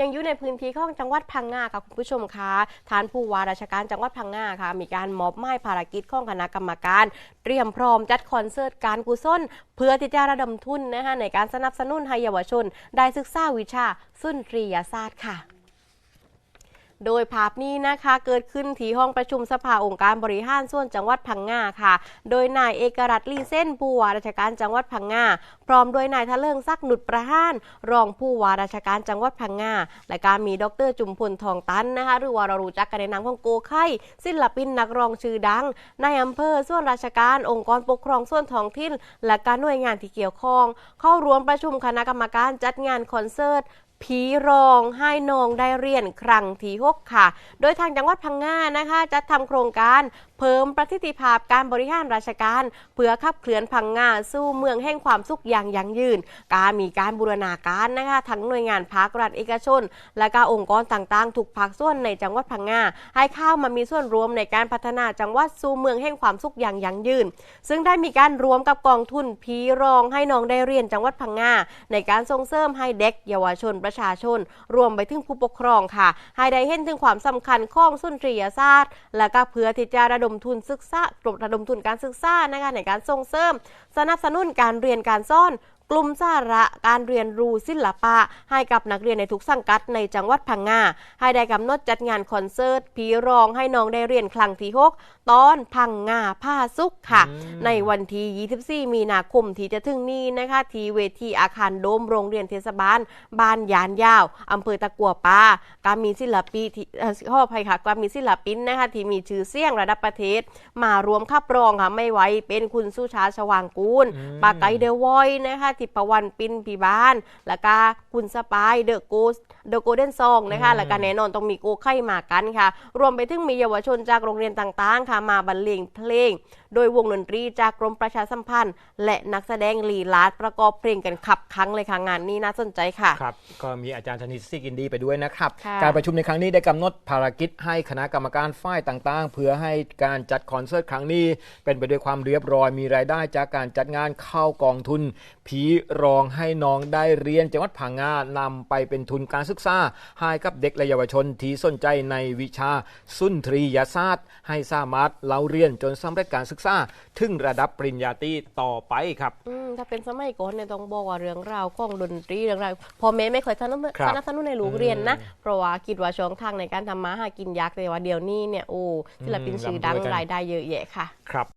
ยังอยู่ในพื้นที่ของจังหวัดพังงาค่ะคุณผู้ชมคะทานผู้ว่าราชการจังหวัดพังงาค่ะ มีการมอบหมายภารกิจของคณะกรรมการ เตรียมพร้อมจัดคอนเสิร์ตการกุศลเพื่อที่จะระดมทุนนะคะในการสนับสนุนให้เยาวชน ได้ศึกษาวิชาสุนทรียศาสตร์ค่ะ โดยภาพนี้นะคะเกิดขึ้นที่ห้องประชุมสภาองค์การบริหารส่วนจังหวัดพังงาค่ะ โดยนายเอกรัตน์ลีเส้นผู้ว่าราชการจังหวัดพังงาพร้อมด้วยนายทะเลิงศักหนุดประหาน รองผู้ว่าราชการจังหวัดพังงาและการมีดรจุมพลทองตันนะคะหรือว่าเรารู้จักกันในนามของโกไข่ศิลปินนักร้องชื่อดังนายอำเภอส่วนราชการองค์กรปกครองส่วนท้องถิ่น และการหน่วยงานที่เกี่ยวข้อง เข้าร่วมประชุมคณะกรรมการจัดงานคอนเสิร์ต ผีรองให้นองได้เรียนครั้งที่หกค่ะ โดยทางจังหวัดพังงานะคะจะทำโครงการเพิ่มประสิทธิภาพการบริหารราชการ เพื่อขับเคลื่อนพังงาสู่เมืองแห่งความสุขอย่างยั่งยืน การมีการบูรณาการนะคะทั้งหน่วยงานภาครัฐเอกชน และก็องค์กรต่างๆทุกภาคส่วนในจังหวัดพังงาให้เข้ามามีส่วนร่วมในการพัฒนาจังหวัดสู่เมืองแห่งความสุขอย่างยั่งยืน ซึ่งได้มีการรวมกับกองทุนผีรองให้น้องได้เรียนจังหวัดพังงาในการส่งเสริมให้เด็กเยาวชนประประชาชน รวมไปถึงผู้ปกครองค่ะ ให้ได้เห็นถึงความสำคัญของสุนทรียศาสตร์ และก็เพื่อที่จะระดมทุนศึกษาระดมทุนการศึกษานะคะในการส่งเสริม สนับสนุนการเรียนการสอน กลุ่มสาระการเรียนรู้ศิลปะ ให้กับนักเรียนในทุกสังกัดในจังหวัดพังงาให้ได้กำหนดจัดงานคอนเสิร์ตผีรองให้น้องได้เรียนครั้งที่6ตอนพังงาผ้าสุขค่ะอืมในวันที่ 24 มีนาคมที่จะถึงนี้นะคะที่เวทีอาคารโดมโรงเรียนเทศบาลบ้านยานยาวอำเภอตะกัวป่าการมีศิลปีที่เอ่อขออภัยค่ะการมีศิลปินนะคะที่มีชื่อเสียงระดับประเทศ มารวมขับร้องค่ะไม่ไหวเป็นคุณสุชาชวางกูลอืมปาไกเดอะวอยนะคะทิพวรรณปินปีบ้าน แล้วก็คุณสปายเดอะโกสเดอะโกลเด้นซองนะคะอืมแล้วก็แน่นอนต้องมีโกไข่มากันค่ะ รวมไปถึงมีเยาวชนจากโรงเรียนต่างๆ ค่ะมาบรรเลงเพลง โดยวงดนตรีจากกรมประชาสัมพันธ์ และนักแสดงลีลาดประกอบเพลงกันขับครั้งเลยค่ะงานนี้น่าสนใจค่ะครับก็มีอาจารย์ธนิตซิกินดีไปด้วยนะครับค่ะการประชุมในครั้งนี้ได้กำหนดภารกิจให้คณะกรรมการฝ่ายต่างๆ เพื่อให้การจัดคอนเสิร์ตครั้งนี้ เป็นไปด้วยความเรียบร้อยมีรายได้จากการจัดงานเข้ากองทุนผีรองให้น้องได้เรียนจังหวัดพังงานำไปเป็นทุนการศึกษาให้กับเด็กและเยาวชนที่สนใจในวิชาสุนทรียศาสตร์ ให้สามารถเล่าเรียนจนสำเร็จการศึกษาถึงระดับปริญญาตรีต่อไปครับอืมถ้าเป็นสมัยก่อนเนี่ยต้องบอกว่าเรื่องราวของดนตรีเรื่องราวพ่อแม่ไม่เคยสนับสนุนครับสนับสนุนในลูกเรียนนะเพราะว่าคิดว่าช่องทางในการทำมาหากินยากแต่ว่าเดี๋ยวนี้เนี่ยโอ้ศิลปินอืมชื่อดังร่ำรวยกันรายได้เยอะแยะค่ะครับ